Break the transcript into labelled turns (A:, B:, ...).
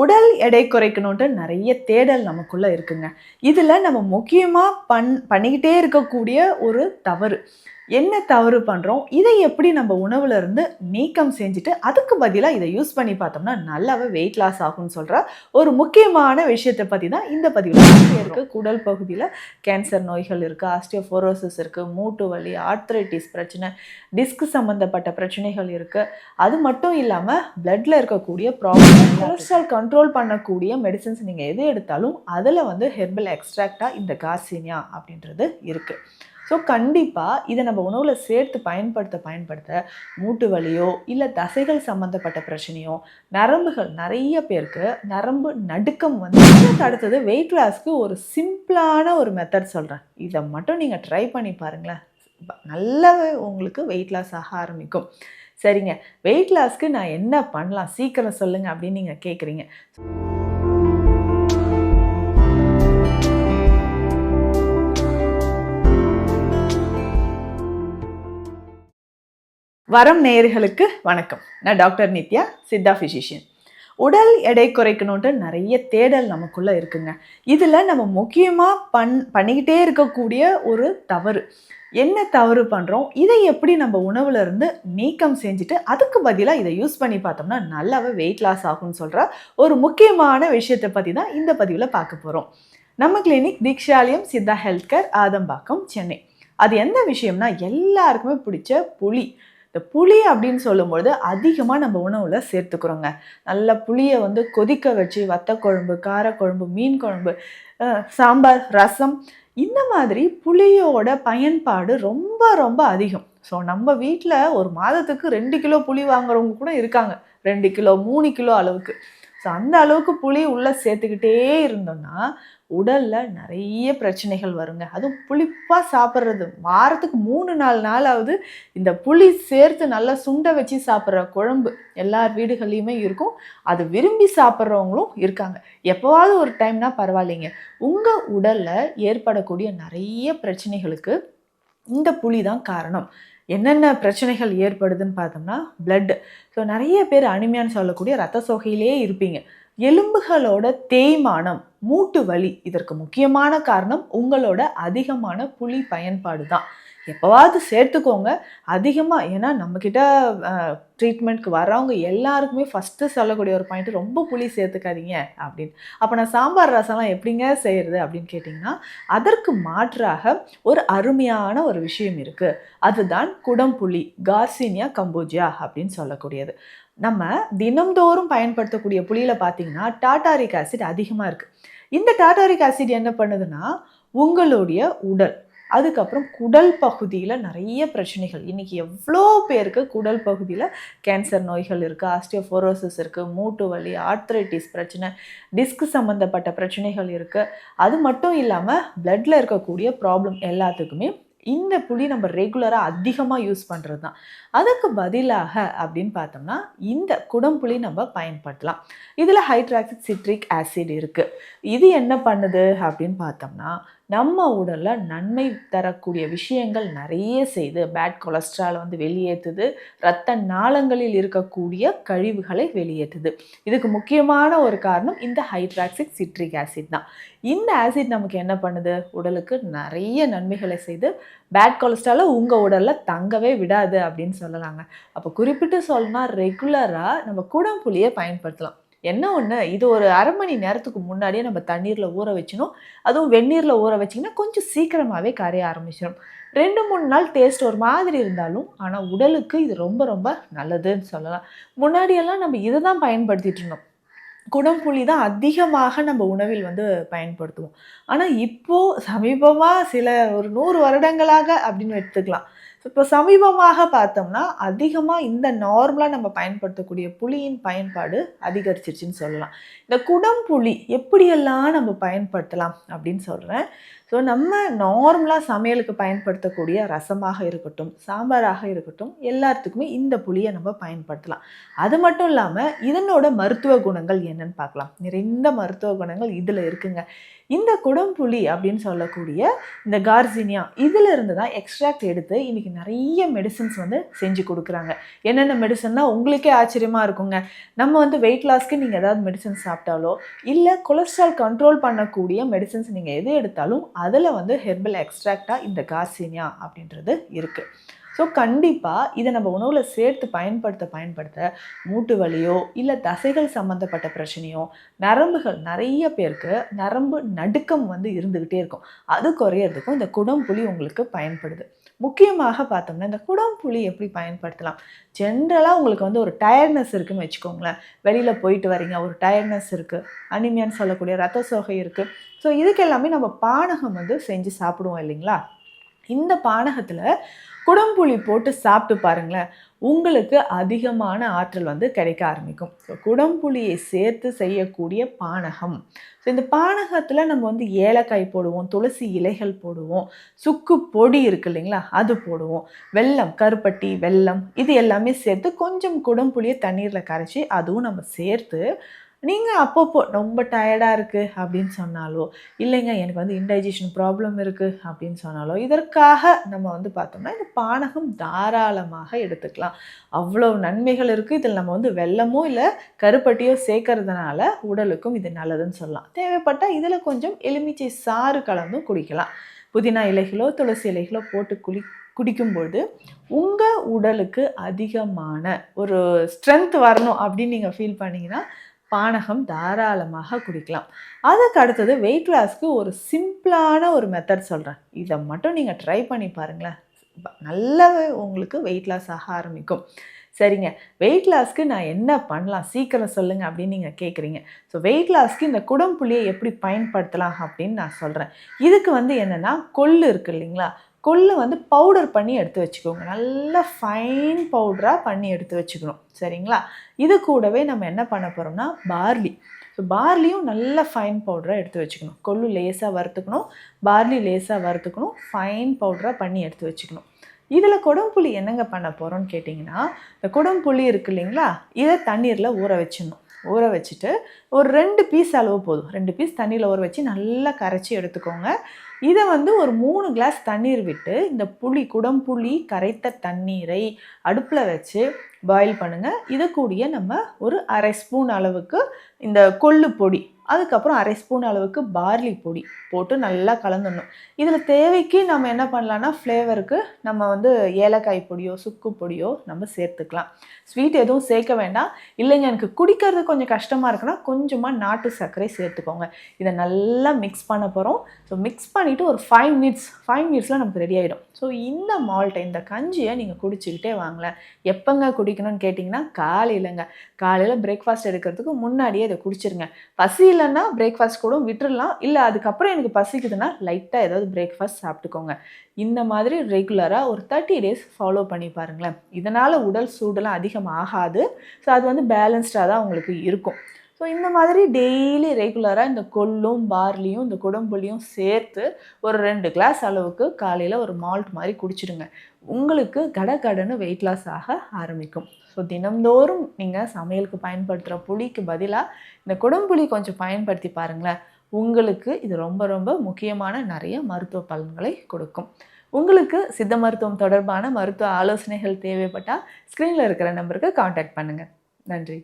A: உடல் எடை குறைக்கணுன்ட்டு நிறைய தேடல் நமக்குள்ளே இருக்குங்க. இதில் நம்ம முக்கியமாக பண் பண்ணிக்கிட்டே இருக்கக்கூடிய ஒரு தவறு. என்ன தவறு பண்ணுறோம் இதை எப்படி நம்ம உணவுல இருந்து நீக்கம் செஞ்சுட்டு அதுக்கு பதிலாக இதை யூஸ் பண்ணி பார்த்தோம்னா நல்லாவே வெயிட் லாஸ் ஆகும்னு சொல்கிற ஒரு முக்கியமான விஷயத்தை பற்றி தான் இந்த பதிவில் இருக்கு குடல் பகுதியில் கேன்சர் நோய்கள் இருக்குது ஆஸ்டியோஃபோரோசிஸ் இருக்குது மூட்டு வலி ஆர்த்ரைட்டிஸ் பிரச்சனை டிஸ்க் சம்மந்தப்பட்ட பிரச்சனைகள் இருக்குது அது மட்டும் இல்லாமல் பிளட்ல இருக்கக்கூடிய ப்ராப்ளம் கொலஸ்ட்ரால் கண்ட்ரோல் பண்ணக்கூடிய மெடிசின்ஸ் நீங்கள் எது எடுத்தாலும் அதில் வந்து ஹெர்பல் எக்ஸ்ட்ராக்டாக இந்த கார்சினியா அப்படின்றது இருக்குது ஸோ கண்டிப்பாக இதை நம்ம உணவில் சேர்த்து பயன்படுத்த பயன்படுத்த மூட்டு வலியோ இல்லை தசைகள் சம்மந்தப்பட்ட பிரச்சனையோ நரம்புகள் நிறைய பேருக்கு நரம்பு நடுக்கம் வந்து அடுத்தது வெயிட் லாஸ்க்கு ஒரு சிம்பிளான ஒரு மெத்தட் சொல்கிறேன் இதை மட்டும் நீங்கள் ட்ரை பண்ணி பாருங்களேன். நல்லாவே உங்களுக்கு வெயிட் லாஸ் ஆக ஆரம்பிக்கும். சரிங்க. வெயிட் லாஸ்க்கு நான் என்ன பண்ணலாம்? சீக்கிரம் சொல்லுங்கள் அப்படின்னு நீங்கள் கேட்குறீங்க வரம் நேயர்களுக்கு வணக்கம். நான் டாக்டர் நித்யா சித்தா ஃபிசிஷியன் உடல் எடை குறைக்கணுன்ட்டு நிறைய தேடல் நமக்குள்ளே இருக்குங்க. இதில் நம்ம முக்கியமாக பண் பண்ணிக்கிட்டே இருக்கக்கூடிய ஒரு தவறு. என்ன தவறு பண்ணுறோம் இதை எப்படி நம்ம உணவுலேருந்து நீக்கம் செஞ்சுட்டு அதுக்கு பதிலாக இதை யூஸ் பண்ணி பார்த்தோம்னா நல்லாவே வெயிட் லாஸ் ஆகும்னு சொல்கிற ஒரு முக்கியமான விஷயத்தை பற்றி தான் இந்த பதிவில் பார்க்க போகிறோம் நம்ம clinic Deekshalayam Siddha health care Adambakkam Chennai. அது எந்த விஷயம்னா எல்லாருக்குமே பிடிச்ச புளி. இந்த புளி அப்படின்னு சொல்லும்பொழுது அதிகமாக நம்ம உணவில் சேர்த்துக்கிறோங்க. நல்ல புளியை வந்து கொதிக்க வச்சு வத்த குழம்பு காரக்குழம்பு மீன் குழம்பு சாம்பார் ரசம் இந்த மாதிரி புளியோட பயன்பாடு ரொம்ப ரொம்ப அதிகம். ஸோ நம்ம வீட்டில் ஒரு மாதத்துக்கு ரெண்டு கிலோ புளி வாங்குறவங்க கூட இருக்காங்க. ரெண்டு கிலோ மூணு கிலோ அளவுக்கு. ஸோ அந்த அளவுக்கு புளி உள்ளே சேர்த்துக்கிட்டே இருந்தோம்னா உடலில் நிறைய பிரச்சனைகள் வருங்க. அதுவும் புளிப்பாக சாப்பிட்றது. வாரத்துக்கு மூணு நாலு நாளாவது இந்த புளி சேர்த்து நல்லா சுண்டை வச்சு சாப்பிட்ற குழம்பு எல்லார் வீடுகள்லையுமே இருக்கும். அது விரும்பி சாப்பிட்றவங்களும் இருக்காங்க. எப்போவாவது ஒரு டைம்னா பரவாயில்லைங்க. உங்கள் உடலில் ஏற்படக்கூடிய நிறைய பிரச்சனைகளுக்கு இந்த புளி தான் காரணம். என்னென்ன பிரச்சனைகள் ஏற்படுதுன்னு பார்த்தோம்னா blood. ஸோ நிறைய பேர் அனிமையான்னு சொல்லக்கூடிய ரத்த சோகையிலே இருப்பீங்க. எலும்புகளோட தேய்மானம் மூட்டு வலி இதற்கு முக்கியமான காரணம் உங்களோட அதிகமான புளி பயன்பாடு தான் எப்போவாவது சேர்த்துக்கோங்க. அதிகமாக ஏன்னா நம்மக்கிட்ட ட்ரீட்மெண்ட்க்கு வர்றவங்க எல்லாருக்குமே ஃபஸ்ட்டு சொல்லக்கூடிய ஒரு பாயிண்ட் ரொம்ப புளி சேர்த்துக்காதீங்க அப்படின்னு. அப்போ நான் சாம்பார் ரசம்லாம் எப்படிங்க செய்கிறது அப்படின்னு கேட்டிங்கன்னா அதற்கு மாற்றாக ஒரு அருமையான ஒரு விஷயம் இருக்குது அதுதான் குடம்புளி கார்சினியா கம்போஜியா அப்படின்னு சொல்லக்கூடியது. நம்ம தினம்தோறும் பயன்படுத்தக்கூடிய புளியில் பார்த்தீங்கன்னா டாட்டாரிக் ஆசிட் அதிகமாக இருக்குது இந்த டாட்டாரிக் ஆசிட் என்ன பண்ணுதுன்னா உங்களுடைய உடல் அதுக்கப்புறம் குடல் பகுதியில் நிறைய பிரச்சனைகள். இன்றைக்கி எவ்வளோ பேருக்கு குடல் பகுதியில் கேன்சர் நோய்கள் இருக்குது ஆஸ்டியோஃபோரோசிஸ் இருக்குது மூட்டு வலி ஆர்த்ரைட்டிஸ் பிரச்சனை டிஸ்க் சம்மந்தப்பட்ட பிரச்சனைகள் இருக்குது அது மட்டும் இல்லாமல் பிளட்டில் இருக்கக்கூடிய ப்ராப்ளம் எல்லாத்துக்குமே இந்த புளி நம்ம ரெகுலராக அதிகமாக யூஸ் பண்ணுறது தான் அதுக்கு பதிலாக அப்படின்னு பார்த்தோம்னா இந்த குடம்புளி நம்ம பயன்படுத்தலாம். இதில் ஹைட்ராக்சிக் சிட்ரிக் ஆசிட் இருக்குது இது என்ன பண்ணுது அப்படின்னு பார்த்தோம்னா நம்ம உடலில் நன்மை தரக்கூடிய விஷயங்கள் நிறைய செய்து பேட் கொலஸ்ட்ரால் வந்து வெளியேற்றுது இரத்த நாளங்களில் இருக்கக்கூடிய கழிவுகளை வெளியேற்றுது இதுக்கு முக்கியமான ஒரு காரணம் இந்த ஹைட்ராக்சிக் சிட்ரிக் ஆசிட் தான். இந்த ஆசிட் நமக்கு என்ன பண்ணுது? உடலுக்கு நிறைய நன்மைகளை செய்து பேட் கொலஸ்ட்ராலை உங்கள் உடலில் தங்கவே விடாது அப்படின்னு சொல்லலாங்க. அப்போ குறிப்பிட்டு சொல்லணும்னா ரெகுலராக நம்ம குடம்புளியை பயன்படுத்தலாம். என்ன ஒன்று இது ஒரு அரை மணி நேரத்துக்கு முன்னாடியே நம்ம தண்ணீரில் ஊற வச்சினோம் அதுவும் வெந்நீரில் ஊற வச்சிங்கன்னா கொஞ்சம் சீக்கிரமாகவே கரைய ஆரம்பிச்சிடும். ரெண்டு மூணு நாள் டேஸ்ட் ஒரு மாதிரி இருந்தாலும் ஆனால் உடலுக்கு இது ரொம்ப ரொம்ப நல்லதுன்னு சொல்லலாம். முன்னாடியெல்லாம் நம்ம இதை தான் பயன்படுத்திட்டு இருந்தோம். குடம்புளி தான் அதிகமாக நம்ம உணவில் வந்து பயன்படுத்துவோம். ஆனால் இப்போது சமீபமாக சில ஒரு நூறு வருடங்களாக அப்படின்னு எடுத்துக்கலாம். இப்போ சமீபமாக பார்த்தோம்னா அதிகமாக இந்த நார்மலாக நம்ம பயன்படுத்தக்கூடிய புளியின் பயன்பாடு அதிகரிச்சிருச்சுன்னு சொல்லலாம். இந்த குடம்புளி எப்படியெல்லாம் நம்ம பயன்படுத்தலாம் அப்படின்னு சொல்கிறேன் ஸோ நம்ம நார்மலாக சமையலுக்கு பயன்படுத்தக்கூடிய ரசமாக இருக்கட்டும் சாம்பாராக இருக்கட்டும் எல்லாத்துக்குமே இந்த புளியை நம்ம பயன்படுத்தலாம். அது மட்டும் இல்லாமல் இதனோட மருத்துவ குணங்கள் என்னன்னு பார்க்கலாம். நிறைந்த மருத்துவ குணங்கள் இதில் இருக்குங்க. இந்த குடம்புளி அப்படின்னு சொல்லக்கூடிய இந்த கார்சினியா இதில் இருந்து தான் எக்ஸ்ட்ராக்ட் எடுத்து இன்றைக்கி நிறைய மெடிசன்ஸ் வந்து செஞ்சு கொடுக்குறாங்க. என்னென்ன மெடிசன்னா உங்களுக்கே ஆச்சரியமாக இருக்குங்க. நம்ம வந்து வெயிட் லாஸ்க்கு நீங்கள் ஏதாவது மெடிசன் சாப்பிட்டாலோ இல்லை கொலஸ்ட்ரால் கண்ட்ரோல் பண்ணக்கூடிய மெடிசன்ஸ் நீங்கள் எது எடுத்தாலும் அதில் வந்து ஹெர்பல் எக்ஸ்ட்ராக்டாக இந்த கார்சினியா அப்படின்றது இருக்குது ஸோ கண்டிப்பாக இதை நம்ம உணவில் சேர்த்து பயன்படுத்த பயன்படுத்த மூட்டு வலியோ இல்லை தசைகள் சம்மந்தப்பட்ட பிரச்சனையோ நரம்புகள் நிறைய பேருக்கு நரம்பு நடுக்கம் வந்து இருந்துக்கிட்டே இருக்கும். அது குறையிறதுக்கும் இந்த குடம்புலி உங்களுக்கு பயன்படுது. முக்கியமாக பார்த்தோம்னா இந்த குடம் புளி எப்படி பயன்படுத்தலாம்? ஜென்ரலாக உங்களுக்கு வந்து ஒரு டயர்ட்னஸ் இருக்குன்னு வச்சுக்கோங்களேன். வெளியில் போயிட்டு வரீங்க ஒரு டயர்ட்னஸ் இருக்குது அனிமியான்னு சொல்லக்கூடிய ரத்த சோகை இருக்குது ஸோ இதுக்கு எல்லாமே நம்ம பானகம் வந்து செஞ்சு சாப்பிடுவோம் இல்லைங்களா? இந்த பானகத்தில் குடம்புளி போட்டு சாப்பிட்டு பாருங்களேன் உங்களுக்கு அதிகமான ஆற்றல் வந்து கிடைக்க ஆரம்பிக்கும். ஸோ குடம்புளியை சேர்த்து செய்யக்கூடிய பானகம். ஸோ இந்த பானகத்தில் நம்ம வந்து ஏலக்காய் போடுவோம் துளசி இலைகள் போடுவோம் சுக்கு பொடி இருக்கு இல்லைங்களா அது போடுவோம். வெல்லம் கருப்பட்டி வெல்லம் இது எல்லாமே சேர்த்து கொஞ்சம் குடம்புளியை தண்ணீரில் கரைச்சி அதுவும் நம்ம சேர்த்து நீங்கள் அப்பப்போ ரொம்ப டயர்டாக இருக்குது அப்படின்னு சொன்னாலோ இல்லைங்க எனக்கு வந்து இன்டைஜஷன் ப்ராப்ளம் இருக்குது அப்படின்னு சொன்னாலோ இதற்காக நம்ம வந்து பார்த்தோம்னா இந்த பானகம் தாராளமாக எடுத்துக்கலாம். அவ்வளோ நன்மைகள் இருக்குது இதில் நம்ம வந்து வெல்லமோ இல்லை கருப்பட்டியோ சேர்க்கறதுனால உடலுக்கும் இது நல்லதுன்னு சொல்லலாம். தேவைப்பட்டால் இதில் கொஞ்சம் எலுமிச்சை சாறு கலந்தும் குடிக்கலாம். புதினா இலைகளோ துளசி இலைகளோ போட்டு குளி குடிக்கும்பொழுது உங்கள் உடலுக்கு அதிகமான ஒரு ஸ்ட்ரென்த் வரணும் அப்படின்னு நீங்கள் ஃபீல் பண்ணிங்கன்னா பானகம் தாராளமாக குடிக்கலாம். அதுக்கு அடுத்தது வெயிட் லாஸ்க்கு ஒரு சிம்பிளான ஒரு மெத்தட் சொல்கிறேன் இதை மட்டும் நீங்கள் ட்ரை பண்ணி பாருங்களேன். நல்லாவே உங்களுக்கு வெயிட் லாஸ் ஆக ஆரம்பிக்கும். சரிங்க. வெயிட் லாஸ்க்கு நான் என்ன பண்ணலாம்? சீக்கிரம் சொல்லுங்கள் அப்படின்னு நீங்கள் கேட்குறீங்க ஸோ வெயிட் லாஸ்க்கு இந்த குடம்புள்ளியை எப்படி பயன்படுத்தலாம் அப்படின்னு நான் சொல்கிறேன் இதுக்கு வந்து என்னென்னா கொள்ளு இருக்குது இல்லைங்களா? கொள்ளு வந்து பவுடர் பண்ணி எடுத்து வச்சுக்கோங்க. நல்லா ஃபைன் பவுடராக பண்ணி எடுத்து வச்சுக்கணும். சரிங்களா? இது கூடவே நம்ம என்ன பண்ண போகிறோம்னா பார்லி ஸோ பார்லியும் நல்ல ஃபைன் பவுடராக எடுத்து வச்சுக்கணும். கொள்ளு லேசாக வறுத்துக்கணும். பார்லி லேசாக வறுத்துக்கணும். ஃபைன் பவுடராக பண்ணி எடுத்து வச்சுக்கணும். இதில் குடம்புளி என்னங்க பண்ண போகிறோம்னு கேட்டிங்கன்னா இந்த குடம்புளி இருக்கு இல்லைங்களா? இதை தண்ணீரில் ஊற வச்சிடணும். ஊற வச்சுட்டு ஒரு ரெண்டு பீஸ் அளவு போதும். ரெண்டு பீஸ் தண்ணியில் ஊற வச்சு நல்லா கரைச்சி எடுத்துக்கோங்க. இதை வந்து ஒரு மூணு கிளாஸ் தண்ணீர் விட்டு இந்த புளி குடம்புளி கரைத்த தண்ணீரை அடுப்பில் வச்சு பாயில் பண்ணுங்கள் இதை கூடிய நம்ம ஒரு அரை ஸ்பூன் அளவுக்கு இந்த கொள்ளு பொடி அதுக்கப்புறம் அரை ஸ்பூன் அளவுக்கு பார்லி பொடி போட்டு நல்லா கலந்துடணும். இதில் தேவைக்கு நம்ம என்ன பண்ணலான்னா ஃப்ளேவருக்கு நம்ம வந்து ஏலக்காய் பொடியோ சுக்கு பொடியோ நம்ம சேர்த்துக்கலாம். ஸ்வீட் எதுவும் சேர்க்க வேண்டாம். இல்லைங்க எனக்கு குடிக்கிறது கொஞ்சம் கஷ்டமாக இருக்குன்னா கொஞ்சமாக நாட்டு சர்க்கரை சேர்த்துக்கோங்க. இதை நல்லா மிக்ஸ் பண்ண போகிறோம் ஸோ மிக்ஸ் பண்ணிவிட்டு ஒரு ஃபைவ் மினிட்ஸ் ஃபைவ் மினிட்ஸில் நமக்கு ரெடி ஆகிடும் ஸோ இந்த மால்ட்டை இந்த கஞ்சியை நீங்கள் குடிச்சிக்கிட்டே வாங்கலை எப்போங்க குடிக்கணும்னு கேட்டிங்கன்னா காலையிலங்க. காலையில் பிரேக்ஃபாஸ்ட் எடுக்கிறதுக்கு முன்னாடியே இதை குடிச்சிருங்க. பசியில் இல்லைன்னா பிரேக்ஃபாஸ்ட் கூட விட்டுடலாம் இல்லை அதுக்கப்புறம் எனக்கு பசிக்குதுன்னா லைட்டாக ஏதாவது பிரேக்ஃபாஸ்ட் சாப்பிட்டுக்கோங்க. இந்த மாதிரி ரெகுலராக ஒரு தேர்ட்டி டேஸ் ஃபாலோ பண்ணி பாருங்களேன். இதனால் உடல் சூடெல்லாம் அதிகம் ஆகாது ஸோ அது வந்து பேலன்ஸ்டாக தான் உங்களுக்கு இருக்கும். ஸோ இந்த மாதிரி டெய்லி ரெகுலராக இந்த கொள்ளும் பார்லியும் இந்த குடம்புளியும் சேர்த்து ஒரு ரெண்டு கிளாஸ் அளவுக்கு காலையில் ஒரு மால்ட் மாதிரி குடிச்சிடுங்க. உங்களுக்கு கட கடன்னு வெயிட் லாஸ் ஆக ஆரம்பிக்கும். ஸோ தினம்தோறும் நீங்கள் சமையலுக்கு பயன்படுத்துகிற புளிக்கு பதிலாக இந்த குடம்புளி கொஞ்சம் பயன்படுத்தி பாருங்களேன். உங்களுக்கு இது ரொம்ப ரொம்ப முக்கியமான நிறைய மருத்துவ பலன்களை கொடுக்கும். உங்களுக்கு சித்த மருத்துவம் தொடர்பான மருத்துவ ஆலோசனைகள் தேவைப்பட்டால் ஸ்க்ரீனில் இருக்கிற நம்பருக்கு காண்டாக்ட் பண்ணுங்கள் நன்றி.